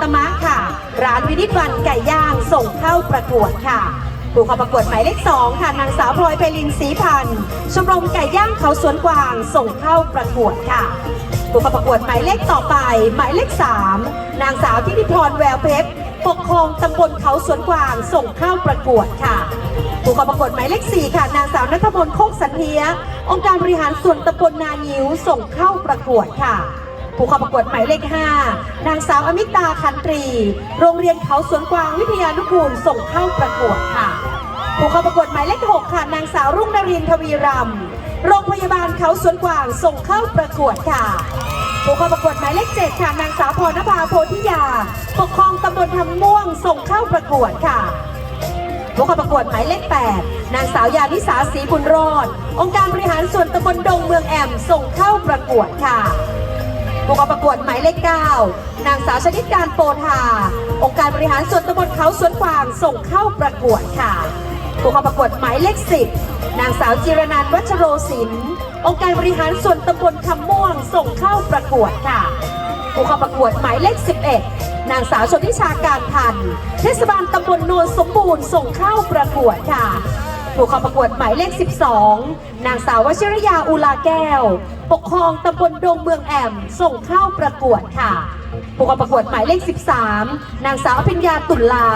ตมะค่ะ ร้านวินิจวันไก่ย่างส่งเข้าประกวดค่ะผู้เข้าประกวดหมายเลขสองค่ะนางสาวพลอยไพลินศรีพันธ์ชมรมไก่ย่างเขาสวนกวางส่งเข้าประกวดค่ะผู้เข้าประกวดหมายเลขต่อไป หมายเลขสามนางสาวทิติพรแววเพชรปกครองตำบลเขาสวนกวางส่งเข้าประกวดค่ะผู้เข้าประกวดหมายเลข4ค่ะนางสาวนัทมนโคกสันเทียองค์การบริหารส่วนตำบลนางิ้วส่งเข้าประกวดค่ะ ผู้เข้าประกวดหมายเลข 5 นางสาวอมิตาคันตรี โรงเรียนเขาสวนกวางวิทยานุกูลส่งเข้าประกวดค่ะ ผู้เข้าประกวดหมายเลข 6 ค่ะ นางสาวรุ่งนรินทวีรำโรงพยาบาลเขาสวนกวางส่งเข้าประกวดค่ะผู้เข้าประกวดหมายเลข 7 ค่ะ นางสาวพรณภาโพธิยา ปกครองตำบลทำม่วงส่งเข้าประกวดค่ะผู้เข้าประกวดหมายเลข 8 นางสาวยานิสาศรีบุญรอด องค์การบริหารส่วนตำบลดงเมืองแอมส่งเข้าประกวดค่ะ ผู้เข้าประกวดหมายเลข9นางสาวชนิดการโปธาองค์การบริหารส่วนตำบลเขาสวนกวางส่งเข้าประกวดค่ะ ผู้เข้าประกวดหมายเลข10นางสาวจิรนันวัชโรศิลป์องค์การบริหารส่วนตำบลคำม่วงส่งเข้าประกวดค่ะ ผู้เข้าประกวดหมายเลข 11 นางสาวชนทิชาการทันเทศบาลตำบลโนนสมบูรณ์ส่งเข้าประกวดค่ะ ผู้เข้าประกวดหมายเลข 12 นางสาววชิรยาอุลาแก้ว ปกครองตำบลดงเมืองแอม ส่งเข้าประกวดค่ะ ผู้เข้าประกวดหมายเลข 13 นางสาวอภิญญาตุลา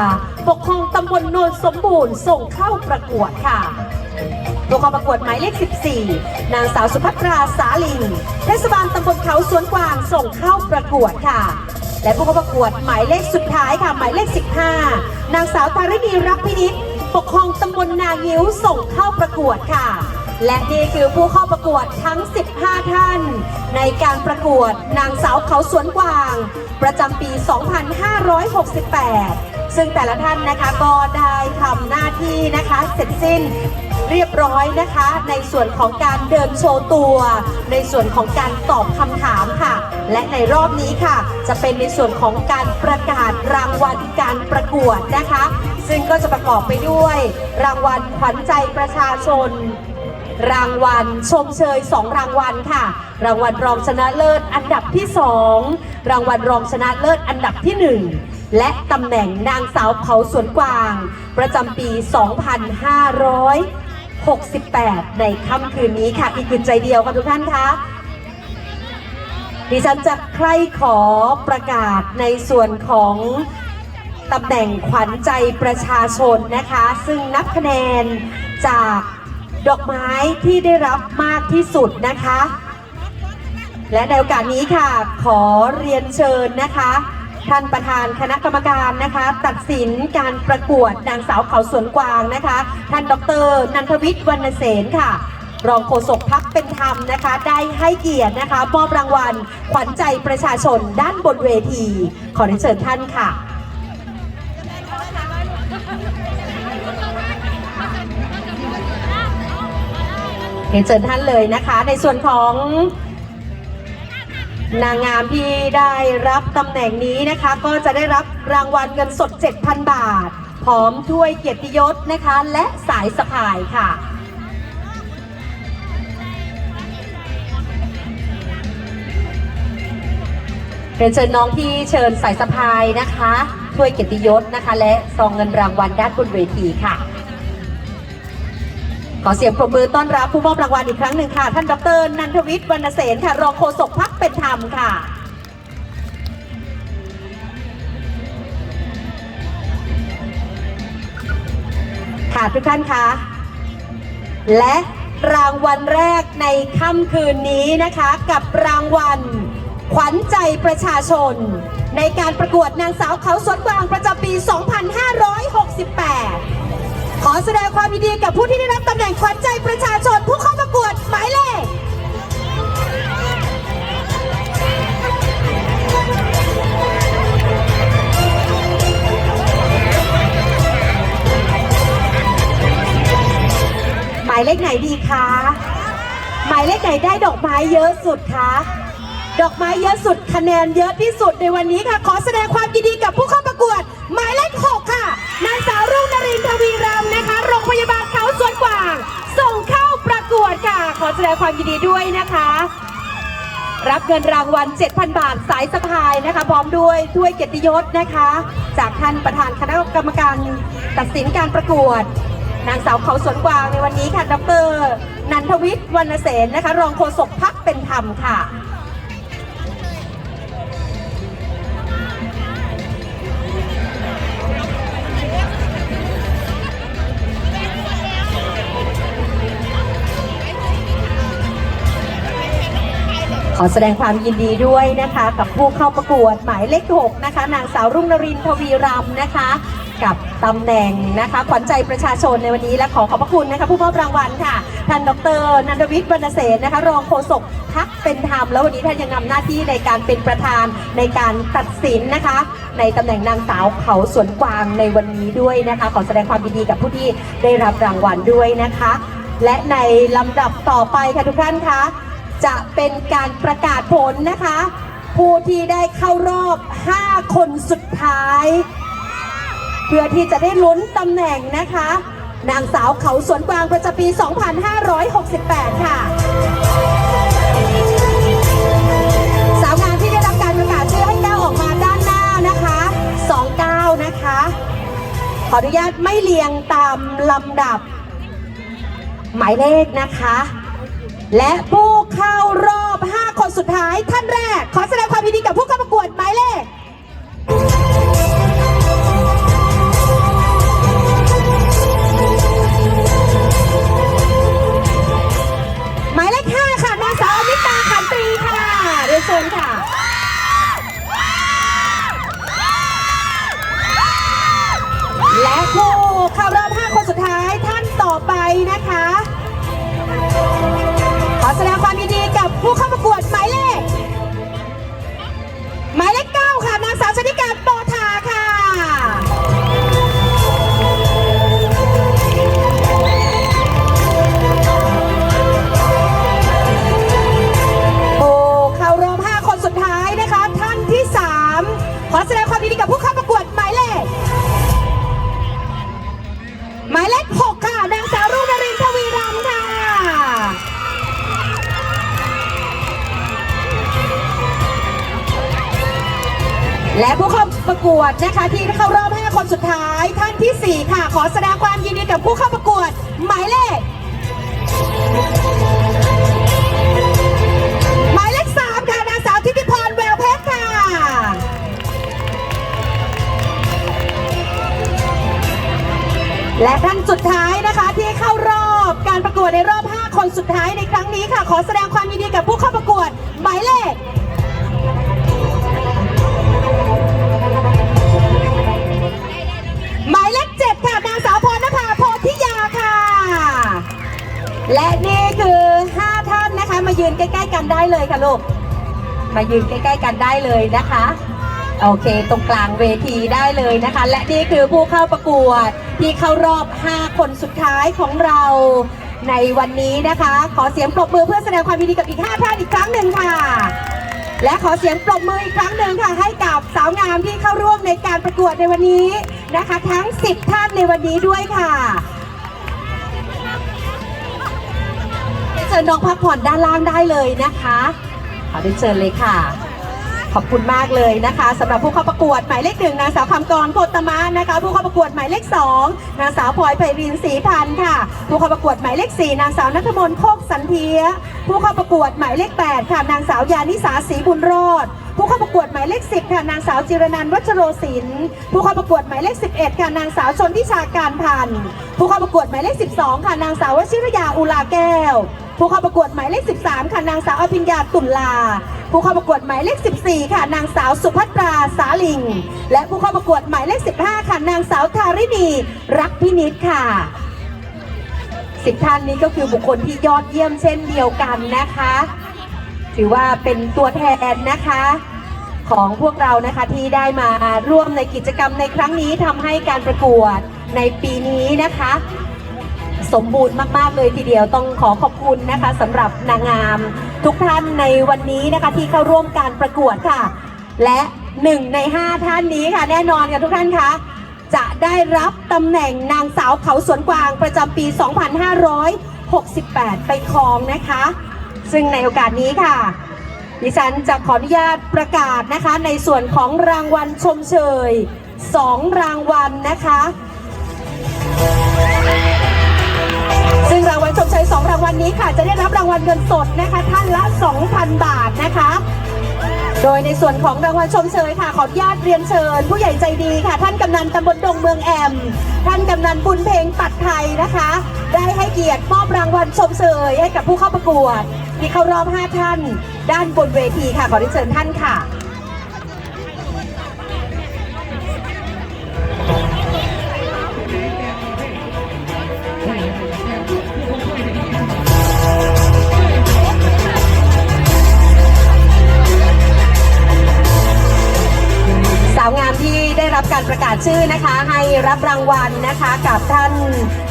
ปกครองตำบลโนนสมบูรณ์ ส่งเข้าประกวดค่ะผู้เข้าประกวดหมายเลข 14 นางสาวสุภัตราสาลิงเทศบาลตำบลเขาสวนกวางส่งเข้าประกวดค่ะและผู้เข้าประกวดหมายเลขสุดท้ายค่ะหมายเลข 15 นางสาวตารินีรักพินิษ ปกครองตำบลนางิ้วส่งเข้าประกวดค่ะ และนี่คือผู้เข้าประกวดทั้ง 15 ท่าน ในการประกวดนางสาวเขาสวนกวาง ประจำปี 2568 ซึ่งแต่ละท่านนะคะก็ได้ทำหน้าที่นะคะเสร็จสิ้นเรียบร้อยนะคะ ในส่วนของการเดินโชว์ตัว ในส่วนของการตอบคำถามค่ะ และในรอบนี้ค่ะ จะเป็นในส่วนของการประกาศรางวัลการประกวดนะคะ ซึ่งก็จะประกอบไปด้วย รางวัลขวัญใจประชาชน รางวัลชมเชย 2 รางวัลค่ะ รางวัลรองชนะเลิศอันดับที่ 2 รางวัลรองชนะเลิศอันดับที่ 1 และตำแหน่งนางสาวเผาสวนกวาง ประจำปี 2568 ในค่ำคืนนี้ค่ะ อีกคืนใจเดียวค่ะทุกท่านคะดิฉันจะใคร่ขอประกาศในส่วนของ ตำแหน่งขวัญใจประชาชนนะคะ ซึ่งนับคะแนนจากดอกไม้ที่ได้รับมากที่สุดนะคะ และในโอกาสนี้ค่ะ ขอเรียนเชิญนะคะ ท่านประธานคณะกรรมการนะคะ ตัดสินการประกวดนางสาวเขาสวนกวางนะคะ ท่านดร นันทวิทย์วรรณเสนค่ะรองโฆษกพักเป็นธรรมนะคะ ได้ให้เกียรตินะคะมอบรางวัลขวัญใจประชาชนด้านบนเวที ขอเรียนเชิญท่านค่ะ รียนเชิญท่านเลยนะคะ ในส่วนของนางงามที่ได้รับตำแหน่งนี้นะคะ ก็จะได้รับรางวัลเงินสด 7,000 บาท พร้อมถ้วยเกียรติยศนะคะ และสายสะพายค่ะเรียนเชิญน้องที่เชิญสายสะพายนะคะ ถ้วยเกียรติยศนะคะ และซองเงินรางวัลด้านบนเวทีค่ะ ขอเสียงปรบมือต้อนรับผู้มอบรางวัลอีกครั้งหนึ่งค่ะ ท่านดรนันทวิทย์วรรณเสนค่ะ รองโฆษกพักเป็นธรรมค่ะ ค่ะทุกท่านคะ และรางวัลแรกในค่ำคืนนี้นะคะ กับรางวัล ขวัญใจประชาชน ในการประกวดนางสาวเขาสวนกวางประจำปี 2568 ขอแสดงความยินดีกับผู้ที่ได้รับตำแหน่งขวัญใจประชาชนผู้เข้าประกวดหมายเลขหมายเลขไหนดีคะ หมายเลขไหนได้ดอกไม้เยอะสุดคะ ดอกไม้เยอะสุดคะแนนเยอะที่สุดในวันนี้ค่ะ ขอแสดงความยินดีกับผู้เข้าประกวด หมายเลขหกค่ะ นางสาวรุ่งนรินทร์ทวีรำนะคะ โรงพยาบาลเขาสวนกวาง ส่งเข้าประกวดค่ะ ขอแสดงความยินดีด้วยนะคะ รับเงินรางวัล 7,000 บาทสายสะพายนะคะ พร้อมด้วยถ้วยเกียรติยศนะคะ จากท่านประธานคณะกรรมการตัดสินการประกวด นางสาวเขาสวนกวางในวันนี้ค่ะ ดร นันทวิทย์วรรณเสนนะคะ รองโฆษกพักเป็นธรรมค่ะ ขอแสดงความยินดีด้วยนะคะ กับผู้เข้าประกวดหมายเลข6นะคะ นางสาวรุ่งนรินทร์ทวีรำนะคะ กับตำแหน่งนะคะขวัญใจประชาชนในวันนี้และขอขอบพระคุณนะคะผู้มอบรางวัลค่ะท่านดรนันทวิทย์วรรณเสนนะคะรองโฆษกพักเป็นธรรมแล้ววันนี้ท่านยังนำหน้าที่ในการเป็นประธานในการตัดสินนะคะ ในตำแหน่งนางสาวเขาสวนกวางในวันนี้ด้วยนะคะ ขอแสดงความยินดีกับผู้ที่ได้รับรางวัลด้วยนะคะ และในลำดับต่อไปค่ะทุกท่านคะ จะเป็นการประกาศผลนะคะ ผู้ที่ได้เข้ารอบ 5 คนสุดท้าย เพื่อที่จะได้ลุ้นตำแหน่งนะคะ นางสาวเขาสวนกวางประจำปี 2568 ค่ะ สาวงามที่ได้รับการประกาศชื่อให้ก้าวออกมาด้านหน้านะคะ 29 นะคะ ขออนุญาตไม่เรียงตามลำดับ หมายเลขนะคะ และผู้เข้ารอบ 5 คนสุดท้ายท่านแรก ขอแสดงความยินดีกับผู้เข้าประกวดหมายเลขหมายเลข5ค่ะนางสาวอมิตาขันตรีค่ะเรียนเชิญค่ะ และผู้เข้ารอบ 5 คนสุดท้ายท่านต่อไปนะคะ ท่านสุดท้ายนะคะที่เข้ารอบการประกวดในรอบ 5 คนสุดท้ายในครั้งนี้ค่ะ ขอแสดงความยินดีกับผู้เข้าประกวดหมายเลขหมายเลขเจ็ดค่ะนางสาวพรณภาโพธิยาค่ะ และนี่คือ 5 ท่านนะคะ มายืนใกล้ ๆ กันได้เลยค่ะลูกมายืนใกล้ ๆ กันได้เลยนะคะ โอเค ตรงกลางเวทีได้เลยนะคะ และนี่คือผู้เข้าประกวดที่เข้ารอบ 5 คนสุดท้ายของเราในวันนี้นะคะ ขอเสียงปรบมือเพื่อแสดงความยินดีกับอีก 5 ท่านอีกครั้งหนึ่งค่ะ และขอเสียงปรบมืออีกครั้งหนึ่งค่ะ ให้กับสาวงามที่เข้าร่วมในการประกวดในวันนี้นะคะ ทั้ง 10 ท่านในวันนี้ด้วยค่ะเชิญน้องพักผ่อนด้านล่างได้เลยนะคะขอได้เชิญเลยค่ะ ขอบคุณมากเลยนะคะสำหรับผู้เข้าประกวดหมายเลขหนึ่งนางสาวคำกรโพตมะนะคะ ผู้เข้าประกวดหมายเลขสองนางสาวพลอยไพรินศรีพันธ์ค่ะ ผู้เข้าประกวดหมายเลขสี่นางสาวนัทมนโคกสันเทีย ผู้เข้าประกวดหมายเลขแปดค่ะนางสาวยานิสาศรีบุญรอดผู้เข้าประกวดหมายเลขสิบค่ะนางสาวจิรนันวัชโรศิลป์ผู้เข้าประกวดหมายเลขสิบเอ็ดค่ะนางสาวชนทิชาการพันธ์ผู้เข้าประกวดหมายเลขสิบสองค่ะนางสาววชิรยาอุลาแก้ว ผู้เข้าประกวดหมายเลข 13 ค่ะนางสาวอภิญญาตุลลา ผู้เข้าประกวดหมายเลข 14 ค่ะ นางสาวสุภัตราสาลิง และผู้เข้าประกวดหมายเลข 15 ค่ะ นางสาวทาริณีรักพินิษค่ะสิบท่านนี้ก็คือบุคคลที่ยอดเยี่ยมเช่นเดียวกันนะคะ ถือว่าเป็นตัวแทนนะคะ ของพวกเรานะคะที่ได้มาร่วมในกิจกรรมในครั้งนี้ทำให้การประกวดในปีนี้นะคะ สมบูรณ์มาก ๆ เลยทีเดียวต้องขอขอบคุณนะคะสำหรับนางงามทุกท่านในวันนี้นะคะที่เข้าร่วมการประกวดค่ะ และหนึ่งในห้าท่านนี้ค่ะ แน่นอนค่ะทุกท่านคะจะได้รับตำแหน่งนางสาวเขาสวนกวางประจำปี 2568 ไปครองนะคะ ซึ่งในโอกาสนี้ค่ะ ดิฉันจะขออนุญาตประกาศนะคะ ในส่วนของรางวัลชมเชยสองรางวัลนะคะ ซึ่งรางวัลชมเชยสองรางวัลนี้ค่ะ จะได้รับรางวัลเงินสดนะคะ ท่านละ 2,000 บาทนะคะ โดยในส่วนของรางวัลชมเชยค่ะ ขออนุญาตเรียนเชิญ ผู้ใหญ่ใจดีค่ะ ท่านกำนันตำบลดงเมืองแอม ท่านกำนันบุญเพลงปัดไทยนะคะ ได้ให้เกียรติมอบรางวัลชมเชยให้กับผู้เข้าประกวดที่เข้ารอบ 5 ท่าน ด้านบนเวทีค่ะ ขอเรียนเชิญท่านค่ะ ชื่อนะคะให้รับรางวัลนะคะกับท่าน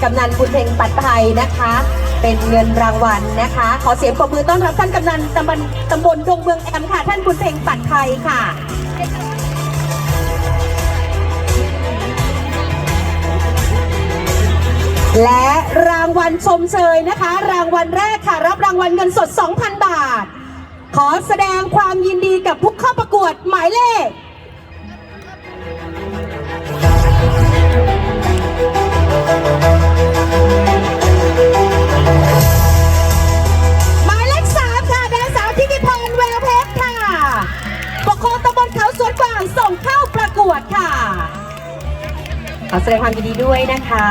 กำนันบุญเพ็งปัดไทยนะคะ เป็นเงินรางวัลนะคะ ขอเสียงปรบมือต้อนรับท่านกำนันตำบลตำบลดงเมืองแอมค่ะ ท่านบุญเพ็งปัดไทยค่ะและรางวัลชมเชยนะคะ รางวัลแรกค่ะ รับรางวัลเงินสด 2,000 บาท ขอแสดงความยินดีกับผู้เข้าประกวดหมายเลข หมายเลขสามค่ะนางสาวทิติพรแววเพชรค่ะ ปกครองตำบลเขาสวนกวางส่งเข้าประกวดค่ะ ขอแสดงความยินดีด้วยนะคะ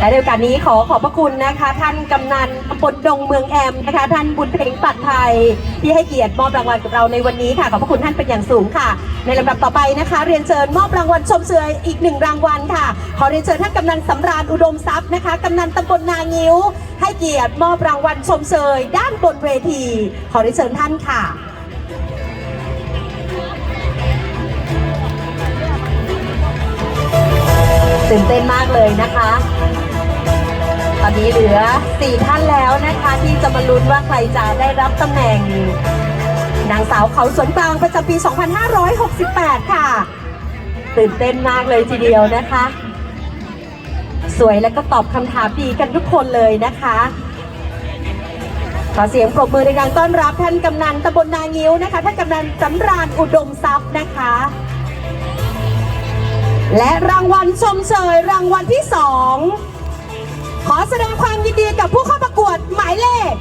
และในโอกาสนี้ขอขอบพระคุณนะคะ ท่านกำนันตำบลดงเมืองแอมนะคะ ท่านบุญเพ็งปัดไทย ที่ให้เกียรติมอบรางวัลกับเราในวันนี้ค่ะ ขอบพระคุณท่านเป็นอย่างสูงค่ะ ในลำดับต่อไปนะคะ เรียนเชิญมอบรางวัลชมเชยอีกหนึ่งรางวัลค่ะ ขอเรียนเชิญท่านกำนันสำราญอุดมทรัพย์นะคะกำนันตำบลนางิ้ว ให้เกียรติมอบรางวัลชมเชยด้านบนเวที ขอเรียนเชิญท่านค่ะตื่นเต้นมากเลยนะคะ อนนี้เหลือ 4 ท่านแล้วนะคะที่จะมาลุ้นว่าใครจะได้รับตำแหน่ง นางสาวเขาสวนกลางประจำปี 2568 ค่ะ ตื่นเต้นมากเลยทีเดียวนะคะ สวยและก็ตอบคำถามดีกันทุกคนเลยนะคะ ขอเสียงปรบมือในการต้อนรับท่านกำนันตำบลนางิ้วนะคะท่านกำนันสำราญอุดมทรัพย์นะคะและรางวัลชมเชยรางวัลที่สอง ขอแสดงความยินดีกับผู้เข้าประกวดหมายเลข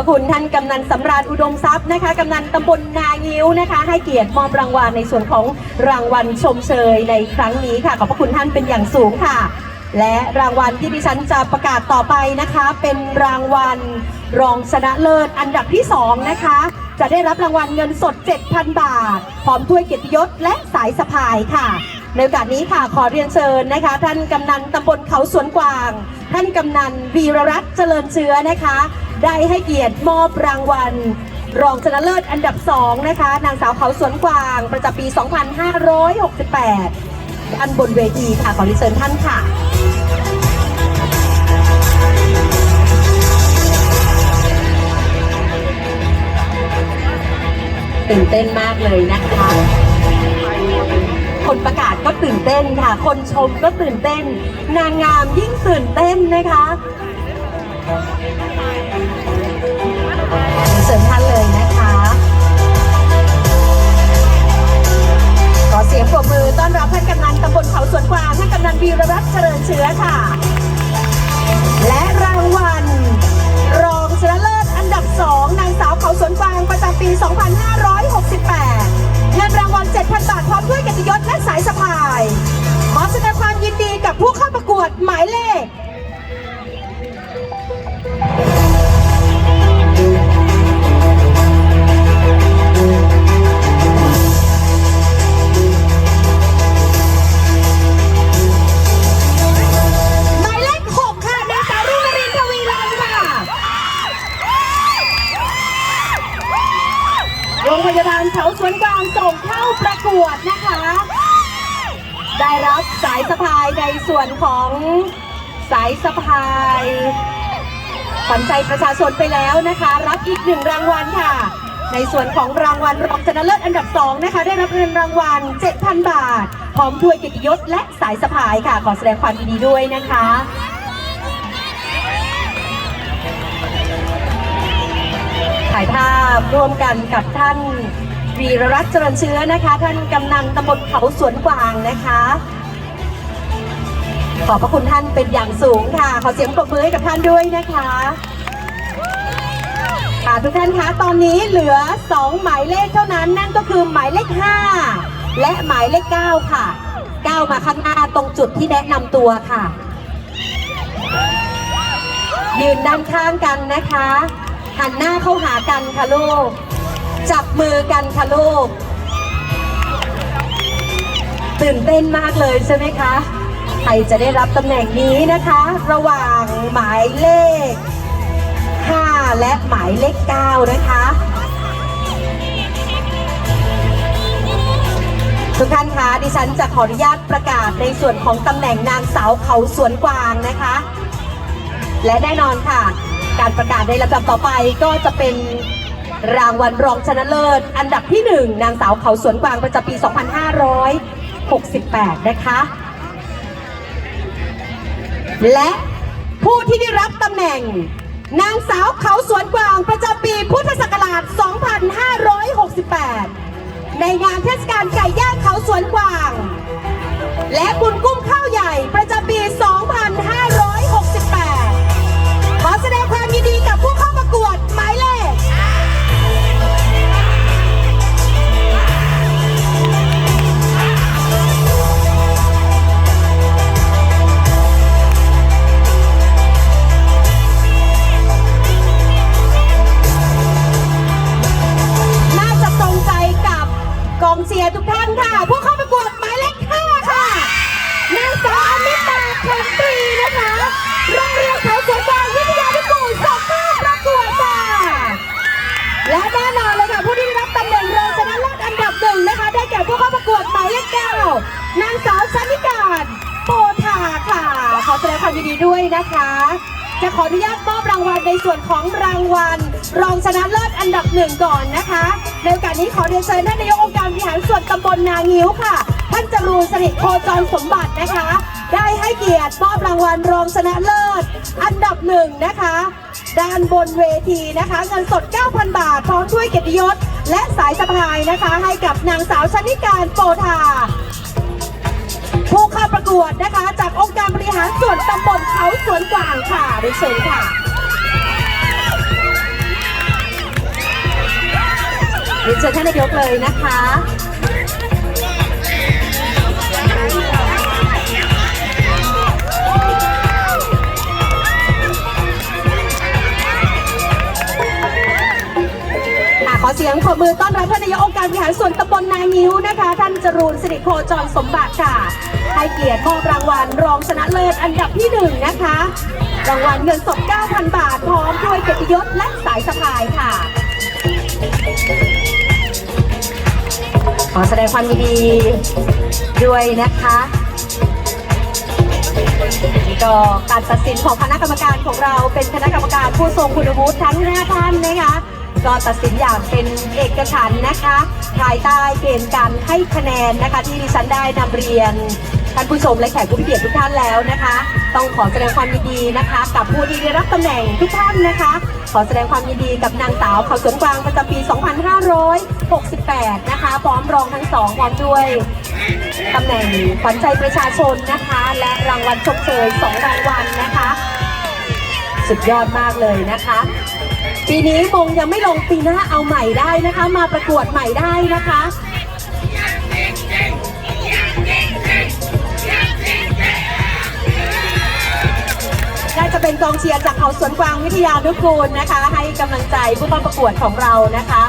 ระคุณท่านกำนันสำราญอุดมทรัพย์นะคะกำนันตำบลนางิ้วนะคะ ให้เกียรติมอบรางวัลในส่วนของรางวัลชมเชยในครั้งนี้ค่ะ ขอบพระคุณท่านเป็นอย่างสูงค่ะ และรางวัลที่ดิฉันจะประกาศต่อไปนะคะ เป็นรางวัลรองชนะเลิศอันดับที่สองนะคะ จะได้รับรางวัลเงินสด 7,000 บาท พร้อมถ้วยเกียรติยศและสายสะพายค่ะในโอกาสนี้ค่ะขอเรียนเชิญนะคะ ท่านกำนันตำบลเขาสวนกวาง ท่านกำนันวีรรัตน์เจริญเชื้อนะคะ ได้ให้เกียรติมอบรางวัล รองชนะเลิศอันดับสองนะคะ นางสาวเขาสวนกวาง ประจำปี 2568 อันบนเวทีค่ะขอรียนเชิญท่านค่ะตื่นเต้นมากเลยนะคะ คนประกาศก็ตื่นเต้นค่ะ คนชมก็ตื่นเต้น นางงามยิ่งตื่นเต้นนะคะ ยงปรบมือต้อนรับท่านกำนันตำบลเขาสวนกวางท่านกำนันวีรรัตน์เจริญเชื้อค่ะ และรางวัล รองชนะเลิศอันดับ 2 นางสาวเขาสวนกวางประจำปี 2568 เงินรางวัล 7,000 บาทพร้อมด้วยเกียรติยศและสายสะพาย ขอแสดงความยินดีกับผู้เข้าประกวดหมายเลข สายสะพายขวัญใจประชาชนไปแล้วนะคะ รับอีกหนึ่งรางวัลค่ะ ในส่วนของรางวัลรองชนะเลิศอันดับ 2 นะคะ ได้รับเงินรางวัล 7,000 บาท พร้อมถ้วยเกียรติยศและสายสะพายค่ะ ขอแสดงความยินดีด้วยนะคะถ่ายภาพร่วมกันกับท่านวีรรัตน์เจริญเชื้อนะคะ ท่านกำนันตำบลเขาสวนกวางนะคะ ขอบพระคุณท่านเป็นอย่างสูงค่ะ ขอเสียงปรบมือให้กับท่านด้วยนะคะค่ะทุกท่านคะตอนนี้เหลือ 2 หมายเลขเท่านั้นนั่นก็คือหมายเลข 5 และหมายเลข 9 ค่ะ 9 มาข้างหน้าตรงจุดที่แนะนำตัวค่ะ ยืนด้านข้างกันนะคะ หันหน้าเข้าหากันค่ะลูก จับมือกันค่ะลูก ตื่นเต้นมากเลยใช่ไหมคะ ใครจะได้รับตำแหน่งนี้นะคะ ระหว่างหมายเลข 5 และหมายเลข 9 นะคะทุกท่านคะดิฉันจะขออนุญาตประกาศในส่วนของตำแหน่งนางสาวเขาสวนกวางนะคะ และแน่นอนค่ะ การประกาศในลำดับต่อไปก็จะเป็นรางวัลรองชนะเลิศ อันดับที่ 1 นางสาวเขาสวนกวางประจำปี 2568 นะคะ และผู้ที่ได้รับตำแหน่ง นางสาวเขาสวนกวางประจำปีพุทธศักราช 2568 ในงานเทศกาลไก่ย่างเขาสวนกวาง และคุณกุ้มข้าวใหญ่ประจำปี 2568 ขอแสดง ดงความยินดีด้วยนะคะ จะขออนุญาตมอบรางวัลในส่วนของรางวัล รองชนะเลิศอันดับหนึ่งก่อนนะคะ ในโอกาสนี้ขอเรียนเชิญท่านนายกองค์การบริหารส่วนตำบลนางิ้วค่ะ ท่านจรูนสนิทโคจรสมบัตินะคะ ได้ให้เกียรติมอบรางวัลรองชนะเลิศ อันดับหนึ่งนะคะ ด้านบนเวทีนะคะเงินสด 9,000 บาทพร้อมถ้วยเกียรติยศและสายสะพายนะคะ ให้กับนางสาวชนิการโปธา ผู้เข้าประกวดนะคะ จากองค์การบริหารส่วนตำบลเขาสวนกวางค่ะเรียนเชิญค่ะเรียนเชิญท่านนายกเลยนะคะขอเสียงปรบมือต้อนรับท่านนายกองค์การบริหารส่วนตำบลนางิ้วนะคะ ท่านจรูนสิริโคจรสมบัติค่ะ ให้เกียรติมอบรางวัลรองชนะเลิศอันดับที่หนึ่งนะคะ รางวัลเงินสด 9,000 บาท พร้อมด้วยเกียรติยศและสายสะพายค่ะ ขอแสดงความยินดีด้วยนะคะนี่ก็การตัดสินของคณะกรรมการของเราเป็นคณะกรรมการผู้ทรงคุณวุฒิทั้ง 5 ท่านนะคะ ก็ตัดสินอย่างเป็นเอกฉันนะคะ ภายใต้เกณฑ์การให้คะแนนนะคะ ที่ดิฉันได้นำเรียนท่านผู้ชมและแขกผู้มีเกียรติทุกท่านแล้วนะคะ ต้องขอแสดงความยินดีนะคะ กับผู้ที่ได้รับตำแหน่งทุกท่านนะคะ ขอแสดงความยินดีกับนางสาวเขาสวนกวางประจำปี 2568 นะคะพร้อมรองทั้งสองพร้อมด้วยตำแหน่งขวัญใจประชาชนนะคะ และรางวัลชมเชย2รางวัลนะคะ สุดยอดมากเลยนะคะ ปีนี้มงยังไม่ลงปีหน้าเอาใหม่ได้นะคะ มาประกวดใหม่ได้นะคะน่าจะเป็นกองเชียร์จากเขาสวนกวางวิทยานุกูลนะคะ ให้กำลังใจผู้เข้าประกวดของเรานะคะ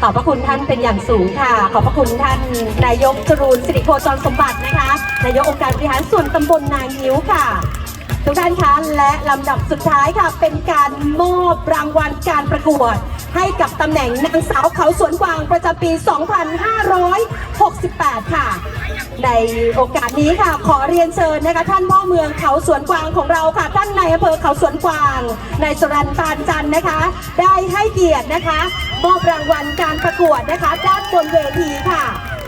ขอบพระคุณท่านเป็นอย่างสูงค่ะ ขอบพระคุณท่านนายกจรูนสิริโคจรสมบัตินะคะ นายกองค์การบริหารส่วนตำบลนางิ้วค่ะ ทุกท่านคะและลำดับสุดท้ายค่ะ เป็นการมอบรางวัลการประกวด ให้กับตำแหน่งนางสาวเขาสวนกวางประจำปี 2568 ค่ะ ในโอกาสนี้ค่ะ ขอเรียนเชิญนะคะท่านพ่อเมืองเขาสวนกวางของเราค่ะ ท่านนายอำเภอเขาสวนกวางนายสรันปานจันนะคะ ได้ให้เกียรตินะคะ มอบรางวัลการประกวดนะคะ ด้านบนเวทีค่ะ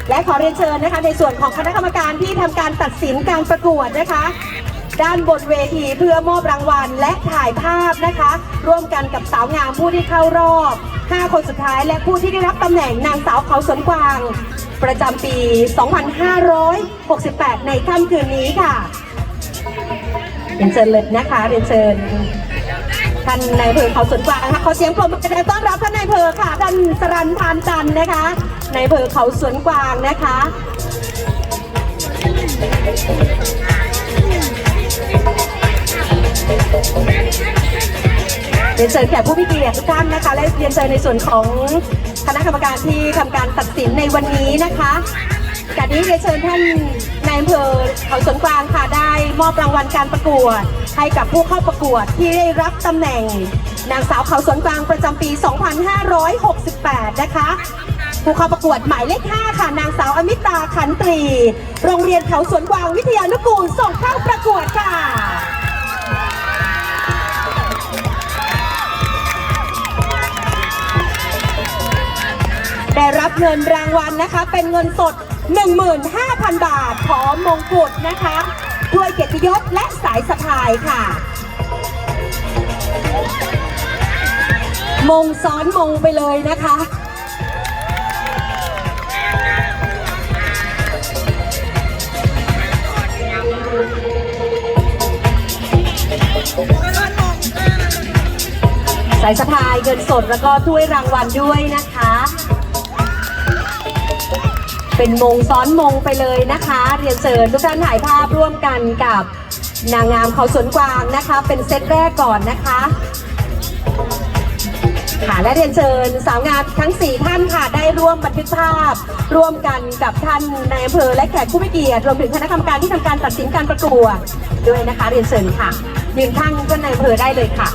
และขอเรียนเชิญนะคะในส่วนของคณะกรรมการที่ทำการตัดสินการประกวดนะคะ ด้านบนเวทีเพื่อมอบรางวัลและถ่ายภาพนะคะ ร่วมกันกับสาวงามผู้ที่เข้ารอบ 5 คนสุดท้ายและผู้ที่ได้รับตำแหน่งนางสาวเขาสวนกวาง ประจำปี 2568 ในค่ำคืนนี้ค่ะเรียนเชิญเลยนะคะเรียนเชิญท่านนายเภอเขาสวนกวางนะคะขอเสียงปรบมือแสดงต้อนรับท่านนายเภอค่ะท่านสรันพานจันนะคะนายเภอเขาสวนกวางนะคะ เรียนเชิญแขกผู้มีเกียรติทุกท่านนะคะ และเรียนเชิญในส่วนของคณะกรรมการที่ทำการตัดสินในวันนี้นะคะการนี้เรียนเชิญท่านนายอำเภอเขาสวนกวางค่ะได้มอบรางวัลการประกวด ให้กับผู้เข้าประกวดที่ได้รับตำแหน่ง นางสาวเขาสวนกวางประจำปี 2568 นะคะ ผู้เข้าประกวดหมายเลข 5 ค่ะ นางสาวอมิตาขันตรี โรงเรียนเขาสวนกวางวิทยานุกูลส่งเข้าประกวดค่ะ ได้รับเงินรางวัลนะคะ เป็นเงินสด 15,000 บาทพร้อมมงกุฎนะคะถ้วยเกียรติยศและสายสะพายค่ะ มงซ้อนมงไปเลยนะคะสายสะพายเงินสดแล้วก็ถ้วยรางวัลด้วยนะคะ เป็นมงซ้อนมงไปเลยนะคะ เรียนเชิญทุกท่านถ่ายภาพร่วมกันกับนางงามเขาสวนกวางนะคะ เป็นเซตแรกก่อนนะคะค่ะและเรียนเชิญสาวงามทั้ง 4 ท่านค่ะได้ร่วมบันทึกภาพ ร่วมกันกับท่านนายอำเภอและแขกผู้มีเกียรติรวมถึงคณะกรรมการที่ทำการตัดสินการประกวดด้วยนะคะ เรียนเชิญค่ะยืนข้างท่านนายอำเภอได้เลยค่ะ